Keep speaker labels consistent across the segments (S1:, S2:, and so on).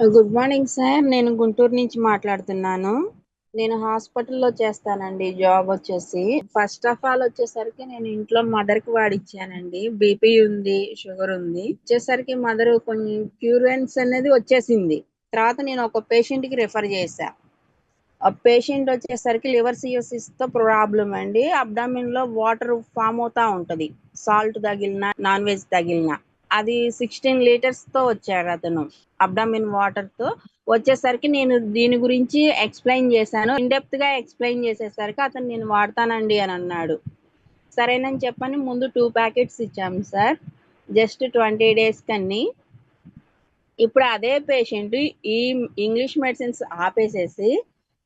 S1: Good morning sir నేను గుంటూరు నుంచి మాట్లాడుతున్నాను. నేను హాస్పిటల్లో చేస్తానండి జాబ్ వచ్చేసి. ఫస్ట్ ఆఫ్ ఆల్ వచ్చేసరికి నేను ఇంట్లో మదర్కి వాడిచ్చానండి. బీపీ ఉంది షుగర్ ఉంది. వచ్చేసరికి మదర్ కొంచెం క్యూరెన్స్ అనేది వచ్చేసింది. తర్వాత నేను ఒక పేషెంట్కి రిఫర్ చేశా. ఆ పేషెంట్ వచ్చేసరికి లివర్ సియోసిస్తో ప్రాబ్లం అండి. అబ్డామిన్లో వాటర్ ఫామ్ అవుతా ఉంటది. సాల్ట్ తగిలిన నాన్ వెజ్ తగిలిన. అది సిక్స్టీన్ లీటర్స్తో వచ్చాడు అతను అబ్డామిన్ వాటర్తో. వచ్చేసరికి నేను దీని గురించి ఎక్స్ప్లెయిన్ చేశాను. ఇన్డెప్త్గా ఎక్స్ప్లెయిన్ చేసేసరికి అతను నేను వాడతానండి అని అన్నాడు. సరేనని చెప్పని ముందు టూ ప్యాకెట్స్ ఇచ్చాము సార్ జస్ట్ ట్వంటీ డేస్ కన్నీ. ఇప్పుడు అదే పేషెంట్ ఈ ఇంగ్లీష్ మెడిసిన్స్ ఆపేసేసి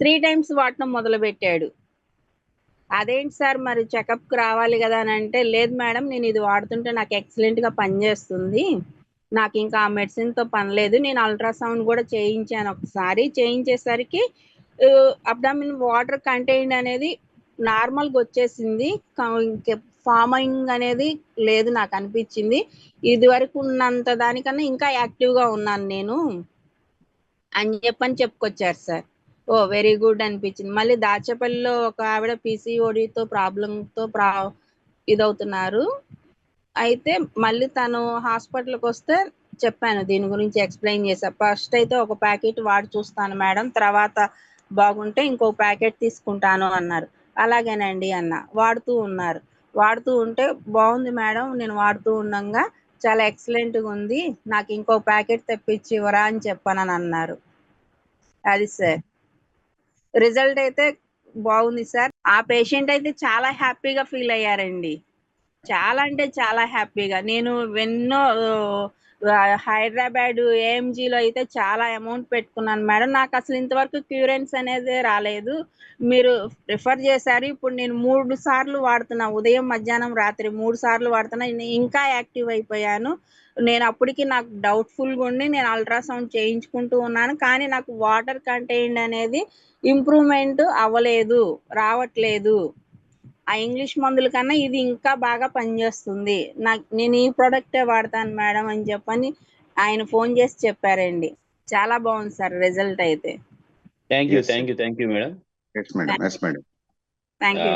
S1: త్రీ టైమ్స్ వాడటం మొదలు పెట్టాడు అదేంటి సార్ మరి చెకప్కి రావాలి కదా అని అంటే లేదు మేడం నేను ఇది వాడుతుంటే నాకు ఎక్సలెంట్గా పనిచేస్తుంది నాకు ఇంకా ఆ మెడిసిన్తో పని లేదు. నేను అల్ట్రాసౌండ్ కూడా చేయించాను ఒకసారి. చేయించేసరికి అబ్డామిన్ వాటర్ కంటెంట్ అనేది నార్మల్గా వచ్చేసింది. ఫార్మింగ్ అనేది లేదు నాకు అనిపించింది. ఇది వరకు ఉన్నంత దానికన్నా ఇంకా యాక్టివ్గా ఉన్నాను నేను. అని చెప్పని చెప్పుకొచ్చారు సార్. ఓ వెరీ గుడ్ అనిపించింది. మళ్ళీ దాచేపల్లిలో ఒక ఆవిడ పీసీఓడితో ప్రాబ్లంతో ప్రా ఇదవుతున్నారు. అయితే మళ్ళీ తను హాస్పిటల్కి వస్తే చెప్పాను దీని గురించి ఎక్స్ప్లెయిన్ చేశాను ఫస్ట్ అయితే ఒక ప్యాకెట్ వాడి చూస్తాను మేడం తర్వాత బాగుంటే ఇంకో ప్యాకెట్ తీసుకుంటాను అన్నారు. అలాగేనండి అన్న వాడుతూ ఉన్నారు. వాడుతూ ఉంటే బాగుంది మేడం నేను వాడుతూ ఉండగా చాలా ఎక్సలెంట్గా ఉంది నాకు ఇంకో ప్యాకెట్ తెప్పించి ఇవ్వరా అని చెప్పానని అన్నారు. అది సార్. రిజల్ట్ అయితే బాగుంది సార్. ఆ పేషెంట్ అయితే చాలా హ్యాపీగా ఫీల్ అయ్యారండి. చాలా అంటే చాలా హ్యాపీగా. నేను ఎన్నో హైదరాబాద్ ఏఎంజీలో అయితే చాలా అమౌంట్ పెట్టుకున్నాను మేడం. నాకు అసలు ఇంతవరకు క్యూరెన్స్ అనేది రాలేదు. మీరు రిఫర్ చేశారు. ఇప్పుడు నేను మూడు సార్లు వాడుతున్నా. ఉదయం మధ్యాహ్నం రాత్రి మూడు సార్లు వాడుతున్నా. ఇంకా యాక్టివ్ అయిపోయాను. నేను అప్పటికి నాకు డౌట్ఫుల్గా ఉండి నేను అల్ట్రాసౌండ్ చేయించుకుంటూ ఉన్నాను. కానీ నాకు వాటర్ కంటెంట్ అనేది ఇంప్రూవ్మెంట్ అవ్వలేదు రావట్లేదు. ఆ ఇంగ్లీష్ మందుల కన్నా ఇది ఇంకా బాగా పనిచేస్తుంది. నాకు నేను ఈ ప్రోడక్టే వాడతాను మేడం అని చెప్పని ఆయన ఫోన్ చేసి చెప్పారండి. చాలా బాగుంది సార్ రిజల్ట్ అయితే.
S2: Thank you thank you thank you madam.
S3: Yes madam. Yes madam.
S1: Thank you.